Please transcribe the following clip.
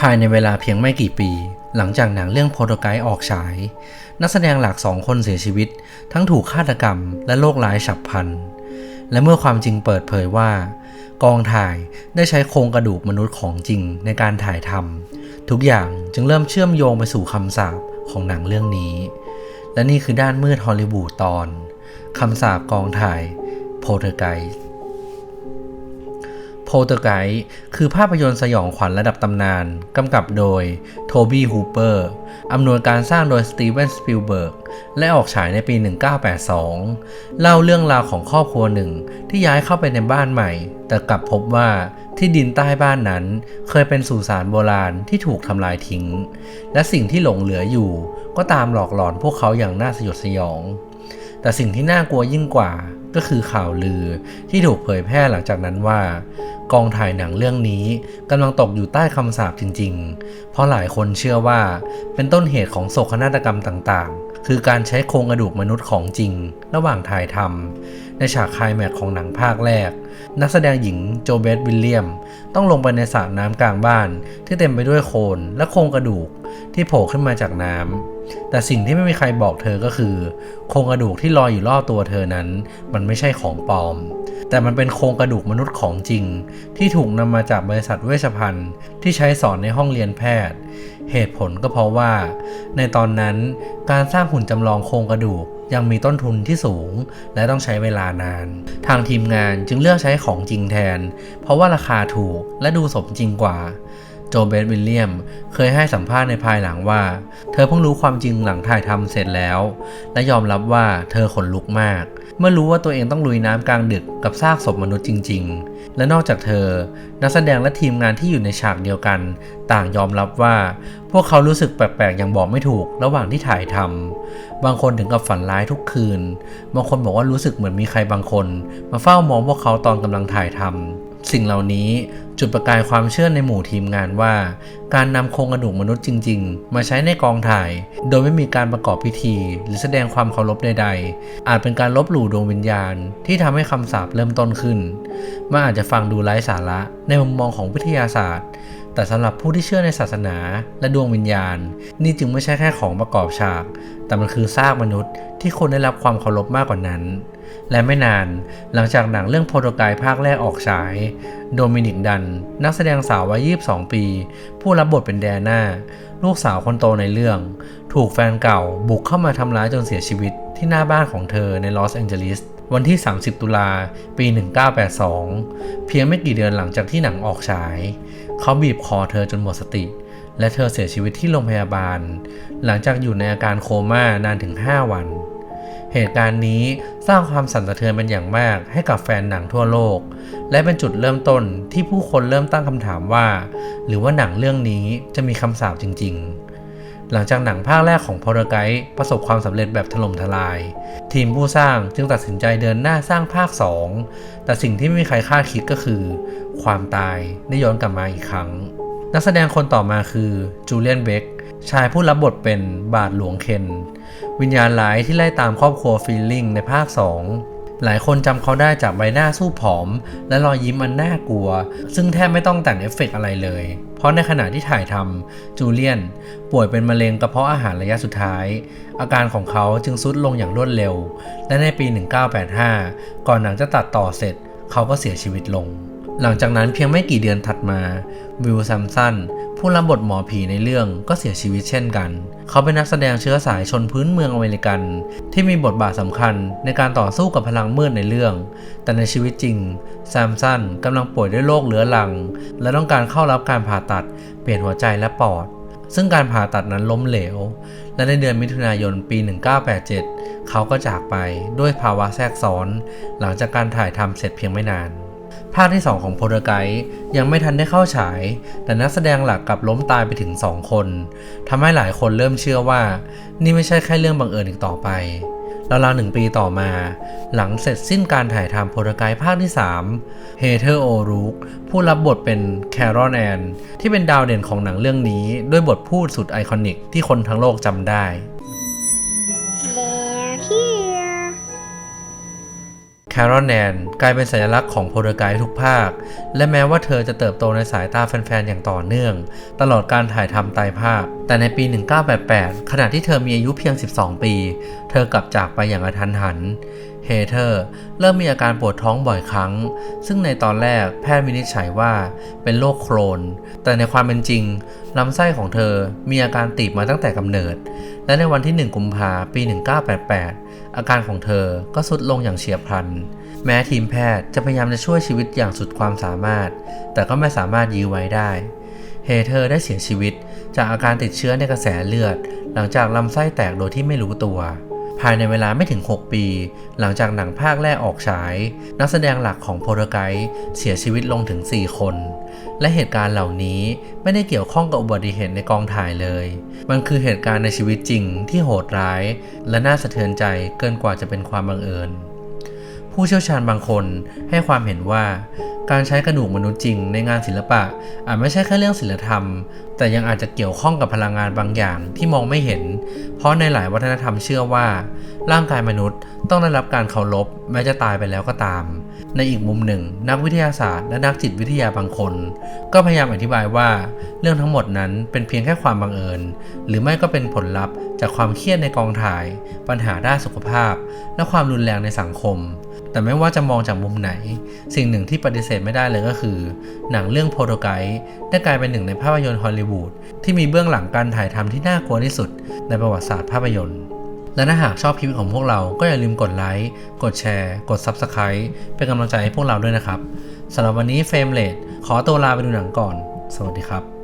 ภายในเวลาเพียงไม่กี่ปี หลังจากหนังเรื่องโปรโตไกออกฉาย นักแสดงหลักสองคนเสียชีวิต ทั้งถูกฆาตกรรมและโรคร้ายฉับพลัน และเมื่อความจริงเปิดเผยว่า กองถ่ายได้ใช้โครงกระดูกมนุษย์ของจริงในการถ่ายทำทุกอย่างจึงเริ่มเชื่อมโยงไปสู่คำสาปของหนังเรื่องนี้ และนี่คือด้านมืดฮอลลีวูดตอนคำสาปกองถ่ายโพเทอร์ไกด์ เทอร์ไกด์คือภาพยนตร์สยองขวัญระดับตำนาน กำกับโดยโทบี้ฮูเปอร์อำนวยการสร้างโดยสตีเวนสปิลเบิร์กและออกฉายในปี 1982 เล่าเรื่องราวของครอบครัวหนึ่งที่ย้ายเข้าไปในบ้านใหม่ แต่กลับพบว่าที่ดินใต้บ้านนั้น เคยเป็นสุสานโบราณที่ถูกทำลายทิ้ง และสิ่งที่หลงเหลืออยู่ ก็ตามหลอกหลอนพวกเขาอย่างน่าสยดสยอง แต่สิ่งที่น่ากลัวยิ่งกว่าก็คือข่าวลือที่ถูกเผยแพร่หลังจากนั้นว่า กองถ่ายหนังเรื่องนี้กำลังตกอยู่ใต้คำสาปจริง ๆ เพราะหลายคนเชื่อว่าเป็นต้นเหตุของโศกนาฏกรรมต่างๆ คือการใช้โครงกระดูกมนุษย์ของจริง ระหว่างถ่ายทำในฉากคลายแม็กของหนังภาคแรก นักแสดงหญิงโจเบสวิลเลียม ต้องลงไปในสระน้ำกลางบ้าน ที่เต็มไปด้วยโคลนและโครงกระดูกที่โผล่ขึ้นมาจากน้ำ แต่สิ่งที่ไม่มีใครบอกเธอก็คือ โครงกระดูกที่ลอยอยู่รอบตัวเธอนั้น มันไม่ใช่ของปลอม แต่มันเป็นโครงกระดูกมนุษย์ของจริง ที่ถูกนำมาจากบริษัทเวชภัณฑ์ ที่ใช้สอนในห้องเรียนแพทย์ เหตุผลก็เพราะว่า ในตอนนั้นการสร้างหุ่นจำลองโครงกระดูกยังมีต้นทุนที่สูง และต้องใช้เวลานาน ทางทีมงานจึงเลือกใช้ของจริงแทน เพราะว่าราคาถูกและดูสมจริงกว่า โจเบสวิลเลียม เคยให้สัมภาษณ์ในภายหลังว่า เธอเพิ่งรู้ความจริงหลังถ่ายทำเสร็จแล้ว และยอมรับว่าเธอขนลุกมาก เมื่อรู้ว่าตัวเองต้องลุยน้ำกลางดึกกับซากศพมนุษย์จริง ๆ และนอกจากเธอ นักแสดงและทีมงานที่อยู่ในฉากเดียวกัน ต่างยอมรับว่า พวกเขารู้สึกแปลกๆอย่างบอกไม่ถูกระหว่างที่ถ่ายทำบางคนถึงกับฝันร้ายทุกคืน บางคนบอกว่ารู้สึกเหมือนมีใครบางคน มาเฝ้ามองพวกเขาตอนกำลังถ่ายทำ สิ่งเหล่านี้จุดประกายความเชื่อในหมู่ทีมงานว่า การนำโครงกระดูกมนุษย์จริง ๆ มาใช้ในกองถ่าย โดยไม่มีการประกอบพิธี หรือแสดงความเคารพใด ๆ อาจเป็นการลบหลู่ดวงวิญญาณ ที่ทำให้คำสาปเริ่มต้นขึ้นมันอาจจะฟังดูไร้สาระในมุมมองของวิทยาศาสตร์ แต่สำหรับผู้ที่เชื่อในศาสนาและดวงวิญญาณ นี่จึงไม่ใช่แค่ของประกอบฉาก แต่มันคือซากมนุษย์ที่คนได้รับความเคารพมากกว่านั้น และไม่นานหลังจากหนังเรื่องโปรโตไกภาคแรกออกฉาย โดมินิกดัน นักแสดงสาววัย 22 ปี ผู้รับบทเป็นแดน่า ลูกสาวคนโตในเรื่อง ถูกแฟนเก่าบุกเข้ามาทำร้ายจนเสียชีวิตที่หน้าบ้านของเธอในลอสแองเจลิสวันที่ 30 ตุลา ปี 1982 เพียงไม่กี่เดือนหลังจากที่หนังออกฉาย เขาบีบคอเธอจนหมดสติ และเธอเสียชีวิตที่โรงพยาบาล หลังจากอยู่ในอาการโคม่านานถึง 5 วัน เหตุการณ์นี้สร้างความสั่นสะเทือนเป็นอย่างมากให้กับแฟนหนังทั่วโลก และเป็นจุดเริ่มต้นที่ผู้คนเริ่มตั้งคำถามว่า หรือว่าหนังเรื่องนี้จะมีคำสาปจริง ๆ หลังจากหนังภาคแรกของพอร์ไกด์ประสบความสำเร็จแบบถล่มทลาย ทีมผู้สร้างจึงตัดสินใจเดินหน้าสร้างภาค 2 แต่สิ่งที่ไม่มีใครคาดคิดก็คือ ความตายได้ย้อนกลับมาอีกครั้ง นักแสดงคนต่อมาคือจูเลียนเบค ชายผู้รับบทเป็นบาทหลวงเคน วิญญาณร้ายที่ไล่ตามครอบครัวฟีลลิ่งในภาค 2 หลายคนจำเขาได้จากใบหน้าสู้ผอม และรอยยิ้มอันน่ากลัว ซึ่งแทบไม่ต้องแต่งเอฟเฟกอะไรเลย เพราะในขณะที่ถ่ายทำจูเลียน ป่วยเป็นมะเร็งกระเพาะอาหารระยะสุดท้าย อาการของเขาจึงทรุดลงอย่างรวดเร็ว และในปี 1985 ก่อนหนังจะตัดต่อเสร็จ เขาก็เสียชีวิตลง หลังจากนั้นเพียงไม่กี่เดือนถัดมา วิลซัมสันผู้รับบทหมอผีในเรื่องก็เสียชีวิตเช่นกัน เขาเป็นนักแสดงเชื้อสายชนพื้นเมืองอเมริกัน ที่มีบทบาทสำคัญในการต่อสู้กับพลังมืดในเรื่อง แต่ในชีวิตจริงแซมสันกำลังป่วยด้วยโรคเรื้อรัง และต้องการเข้ารับการผ่าตัดเปลี่ยนหัวใจและปอด ซึ่งการผ่าตัดนั้นล้มเหลว และในเดือนมิถุนายนปี 1987 เขาก็จากไปด้วยภาวะแทรกซ้อน หลังจากการถ่ายทำเสร็จเพียงไม่นาน ภาคที่ 2 ของโพลไกด์ยังไม่ทันได้เข้าฉาย แต่นักแสดงหลักกลับล้มตายไปถึง 2 คนทำให้หลายคนเริ่มเชื่อว่า นี่ไม่ใช่แค่เรื่องบังเอิญอีกต่อไปราวๆหนึ่งปีต่อมา หลังเสร็จสิ้นการถ่ายทำโพลไกด์ภาคที่ 3 เฮเธอร์โอรูกผู้รับบทเป็นแครอนแอนที่เป็นดาวเด่นของหนังเรื่องนี้ด้วยบทพูดสุดไอคอนิกที่คนทั้งโลกจำได้ They're here. แครอนแนนกลายเป็นสัญลักษณ์ของโพลไกด์ทุกภาค และแม้ว่าเธอจะเติบโตในสายตาแฟนๆ อย่างต่อเนื่อง ตลอดการถ่ายทำไตภาค แต่ในปี 1988 ขณะที่เธอมีอายุเพียง 12 ปี เธอกลับจากไปอย่างกระทันหัน เฮเธอร์เริ่มมีอาการปวดท้องบ่อยครั้ง ซึ่งในตอนแรกแพทย์วินิจฉัยว่าเป็นโรคโครน แต่ในความเป็นจริง ลำไส้ของเธอมีอาการตีบมาตั้งแต่กำเนิด และในวันที่ 1 กุมภาปี 1988 อาการของเธอก็ทรุดลงอย่างเฉียบพลัน แม้ทีมแพทย์จะพยายามจะช่วยชีวิตอย่างสุดความสามารถ แต่ก็ไม่สามารถยื้อไว้ได้ เฮเธอร์ได้เสียชีวิต จากอาการติดเชื้อในกระแสเลือด หลังจากลำไส้แตกโดยที่ไม่รู้ตัว ภายในเวลาไม่ถึง 6 ปี หลังจากหนังภาคแรกออกฉาย นักแสดงหลักของโพลไกด์เสียชีวิตลงถึง 4 คน และเหตุการณ์เหล่านี้ไม่ได้เกี่ยวข้องกับอุบัติเหตุในกองถ่ายเลย มันคือเหตุการณ์ในชีวิตจริงที่โหดร้าย และน่าสะเทือนใจเกินกว่าจะเป็นความบังเอิญผู้เชี่ยวชาญบางคนให้ความเห็นว่า การใช้กระดูกมนุษย์จริงในงานศิลปะ อาจไม่ใช่แค่เรื่องศิลธรรม แต่ยังอาจจะเกี่ยวข้องกับพลังงานบางอย่างที่มองไม่เห็น เพราะในหลายวัฒนธรรมเชื่อว่า ร่างกายมนุษย์ต้องได้รับการเคารพแม้จะตายไปแล้วก็ตาม ในอีกมุมหนึ่ง นักวิทยาศาสตร์และนักจิตวิทยาบางคน ก็พยายามอธิบายว่าเรื่องทั้งหมดนั้นเป็นเพียงแค่ความบังเอิญ หรือไม่ก็เป็นผลลัพธ์จากความเครียดในกองถ่าย ปัญหาด้านสุขภาพ และความรุนแรงในสังคม แต่ไม่ว่าจะมองจากมุมไหน สิ่งหนึ่งที่ปฏิเสธไม่ได้เลยก็คือ หนังเรื่องโพโตไกด์ได้กลายเป็นหนึ่งในภาพยนตร์ฮอลลีวูดที่มีเบื้องหลังการถ่ายทำที่น่ากลัวที่สุด ในประวัติศาสตร์ภาพยนตร์ และถ้าหากชอบคลิปของพวกเราก็อย่าลืมกดไลค์กดแชร์ กด Subscribe เป็นกำลังใจให้พวกเราด้วยนะครับสำหรับวันนี้เฟรมเลดขอตัวลาไปดูหนังก่อน สวัสดีครับ